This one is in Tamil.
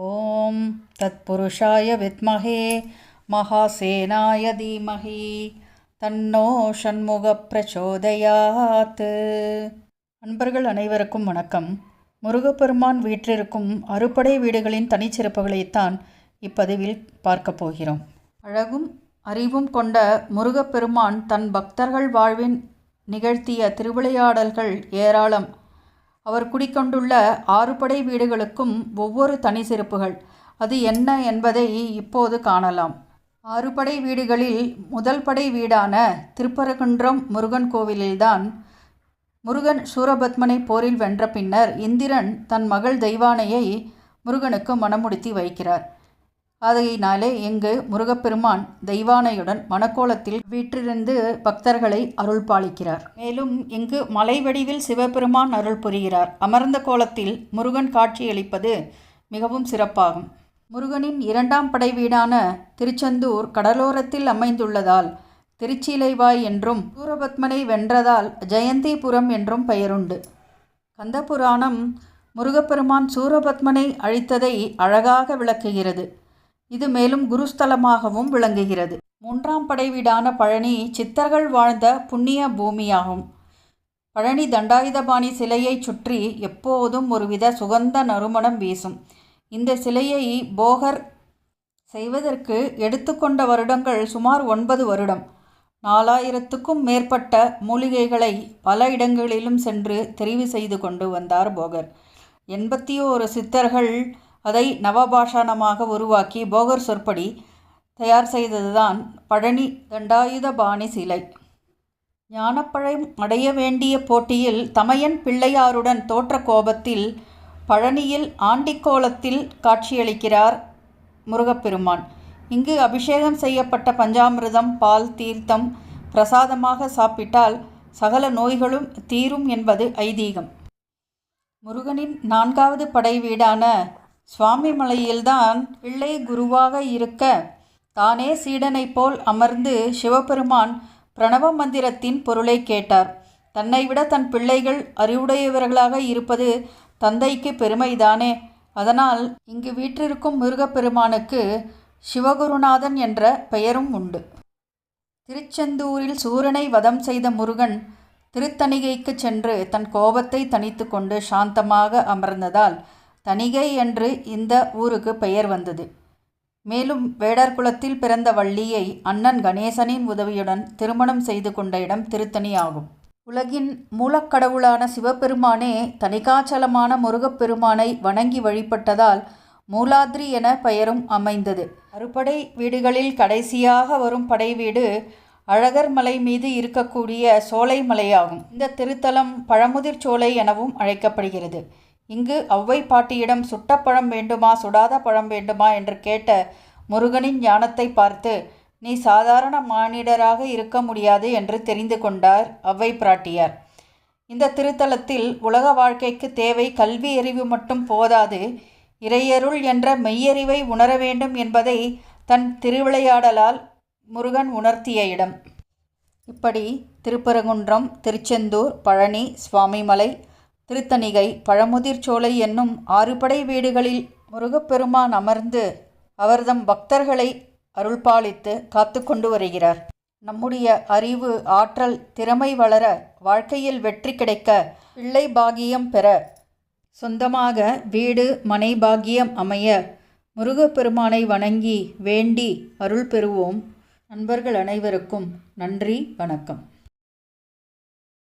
ஓம் தத்புருஷாய வித்மகே மகாசேனாய தீமகி தன்னோ சண்முக பிரச்சோதயாத் அன்பர்கள் அனைவருக்கும் வணக்கம். முருகப்பெருமான் வீற்றிருக்கும் அறுபடை வீடுகளின் தனிச்சிறப்புகளைத்தான் இப்பதிவில் பார்க்கப் போகிறோம். அழகும் அறிவும் கொண்ட முருகப்பெருமான் தன் பக்தர்கள் வாழ்வின் நிகழ்த்திய திருவிளையாடல்கள் ஏராளம். அவர் குடிக்கொண்டுள்ள ஆறுபடை வீடுகளுக்கும் ஒவ்வொரு தனி சிறப்புகள் அது என்ன என்பதை இப்போது காணலாம். ஆறுபடை வீடுகளில் முதல் படை வீடான திருப்பரங்குன்றம் முருகன் கோவிலில்தான் முருகன் சூரபத்மனை போரில் வென்ற பின்னர் இந்திரன் தன் மகள் தெய்வானையை முருகனுக்கு மனமுடுத்தி வைக்கிறார். ஆகையினாலே இங்கு முருகப்பெருமான் தெய்வானையுடன் மணக்கோலத்தில் வீற்றிருந்து பக்தர்களை அருள் பாலிக்கிறார் மேலும் இங்கு மலை வடிவில் சிவபெருமான் அருள் புரிகிறார். அமர்ந்த கோலத்தில் முருகன் காட்சியளிப்பது மிகவும் சிறப்பாகும். முருகனின் இரண்டாம் படை வீடான திருச்செந்தூர் கடலோரத்தில் அமைந்துள்ளதால் திருச்சிலைவாய் என்றும் சூரபத்மனை வென்றதால் ஜெயந்திபுரம் என்றும் பெயருண்டு. கந்தபுராணம் முருகப்பெருமான் சூரபத்மனை அழித்ததை அழகாக விளக்குகிறது. இது மேலும் குருஸ்தலமாகவும் விளங்குகிறது. மூன்றாம் படை வீடான பழனி சித்தர்கள் வாழ்ந்த புண்ணிய பூமியாகும். பழனி தண்டாயுதபாணி சிலையை சுற்றி எப்போதும் ஒருவித சுகந்த நறுமணம் வீசும். இந்த சிலையை போகர் செய்வதற்கு எடுத்துக்கொண்ட வருடங்கள் சுமார் ஒன்பது வருடம். நாலாயிரத்துக்கும் மேற்பட்ட மூலிகைகளை பல இடங்களிலும் சென்று தெரிவு செய்து கொண்டு வந்தார் போகர். எண்பத்தி ஓரு சித்தர்கள் அதை நவபாஷாணமாக உருவாக்கி போகர் சொற்படி தயார் செய்ததுதான் பழனி தண்டாயுதபாணி சிலை. ஞானப்பழம் அடைய வேண்டிய போட்டியில் தமையன் பிள்ளையாருடன் தோற்ற கோபத்தில் பழனியில் ஆண்டிக்கோலத்தில் காட்சியளிக்கிறார் முருகப்பெருமான். இங்கு அபிஷேகம் செய்யப்பட்ட பஞ்சாமிர்தம் பால் தீர்த்தம் பிரசாதமாக சாப்பிட்டால் சகல நோய்களும் தீரும் என்பது ஐதீகம். முருகனின் நான்காவது படை வீடான சுவாமிமலையில்தான் பிள்ளை குருவாக இருக்க. தானே சீடனைப் போல் அமர்ந்து சிவபெருமான் பிரணவ மந்திரத்தின் பொருளை கேட்டார். தன்னை விட தன் பிள்ளைகள் அறிவுடையவர்களாக இருப்பது தந்தைக்கு பெருமைதானே. அதனால் இங்கு வீற்றிருக்கும் முருகப்பெருமானுக்கு சிவகுருநாதன் என்ற பெயரும் உண்டு. திருச்செந்தூரில் சூரனை வதம் செய்த முருகன் திருத்தணிகைக்கு சென்று தன் கோபத்தை தணித்து கொண்டு சாந்தமாக அமர்ந்ததால் தணிகை என்று இந்த ஊருக்கு பெயர் வந்தது. மேலும் வேடர் குலத்தில் பிறந்த வள்ளியை அண்ணன் கணேசனின் உதவியுடன் திருமணம் செய்து கொண்ட இடம் திருத்தணி ஆகும். உலகின் மூலக்கடவுளான சிவபெருமானே தனிகாச்சலமான முருகப்பெருமானை வணங்கி வழிபட்டதால் மூலாத்ரி என பெயரும் அமைந்தது. அறுபடை வீடுகளில் கடைசியாக வரும் படை வீடு அழகர் மலை மீது இருக்கக்கூடிய சோலை மலையாகும். இந்த திருத்தலம் பழமுதிர் சோலை எனவும் அழைக்கப்படுகிறது. இங்கு ஔவை பாட்டியிடம் சுட்ட பழம் வேண்டுமா சுடாத பழம் வேண்டுமா என்று கேட்ட முருகனின் ஞானத்தை பார்த்து நீ சாதாரண மானிடராக இருக்க முடியாது என்று தெரிந்து கொண்டார் அவ்வை பிராட்டியார் இந்த திருத்தலத்தில் உலக வாழ்க்கைக்கு தேவை கல்வி அறிவு மட்டும் போதாது இறையருள் என்ற மெய்யறிவை உணர வேண்டும் என்பதை தன் திருவிளையாடலால் முருகன் உணர்த்திய இடம். இப்படி திருப்பரங்குன்றம் திருச்செந்தூர் பழனி சுவாமிமலை திருத்தணிகை பழமுதிர் சோலை என்னும் ஆறுபடை வீடுகளில் முருகப்பெருமான் அமர்ந்து அவர்தம் பக்தர்களை அருள்பாலித்து காத்து கொண்டு வருகிறார். நம்முடைய அறிவு ஆற்றல் திறமை வளர வாழ்க்கையில் வெற்றி கிடைக்க பிள்ளை பாகியம் பெற சொந்தமாக வீடு மனை பாகியம் அமைய முருகப்பெருமானை வணங்கி வேண்டி அருள் பெறுவோம். நண்பர்கள் அனைவருக்கும் நன்றி வணக்கம்.